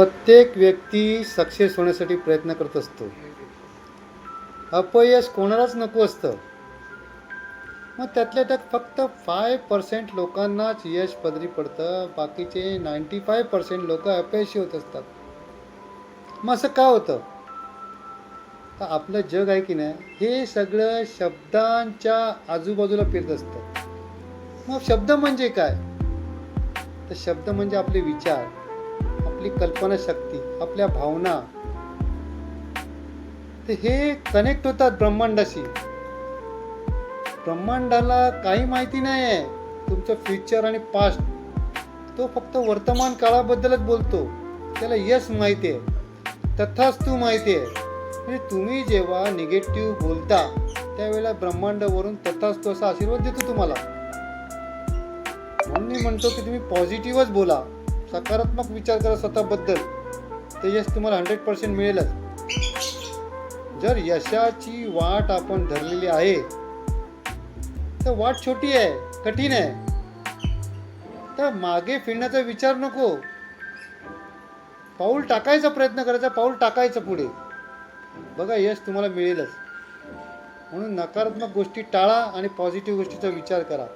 प्रत्येक व्यक्ती सक्सेस होण्यासाठी प्रयत्न करत असतो. अपयश कोणालाच नको असतं. मग त्यातल्या त्यात फक्त फाय पर्सेंट लोकांनाच यश पदरी पडतं. बाकीचे नाईंटी फाय पर्सेंट लोक अपयशी होत असतात. मग असं का होतं? तर आपलं जग आहे की नाही हे सगळं शब्दांच्या आजूबाजूला फिरत असतं. मग शब्द म्हणजे काय? तर शब्द म्हणजे आपले विचार. आपली कल्पनाशक्ती आपल्या भावना. ते हे कनेक्ट होतात ब्रह्मांडाशी. ब्रह्मांडाला काही माहिती नाही आहे तुमचं फ्युचर आणि पास्ट तो फक्त वर्तमान काळाबद्दलच बोलतो. त्याला यश माहिती आहे तथास्तू माहिती आहे म्हणजे तुम्ही जेव्हा निगेटिव्ह बोलता त्यावेळेला ब्रह्मांडावरून तो असा आशीर्वाद देतो तुम्हाला. म्हणून मी म्हणतो की तुम्ही पॉझिटिव्हच बोला. सकारात्मक विचार करा स्वतःबद्दल. ते यश तुम्हाला हंड्रेड पर्सेंट मिळेलच. जर यशाची वाट आपण धरलेली आहे तर वाट छोटी आहे कठीण आहे. तर मागे फिरण्याचा विचार नको. पाऊल टाकायचा प्रयत्न करायचा पाऊल टाकायचं पुढे. बघा यश तुम्हाला मिळेलच. म्हणून नकारात्मक गोष्टी टाळा आणि पॉझिटिव्ह गोष्टीचा विचार करा.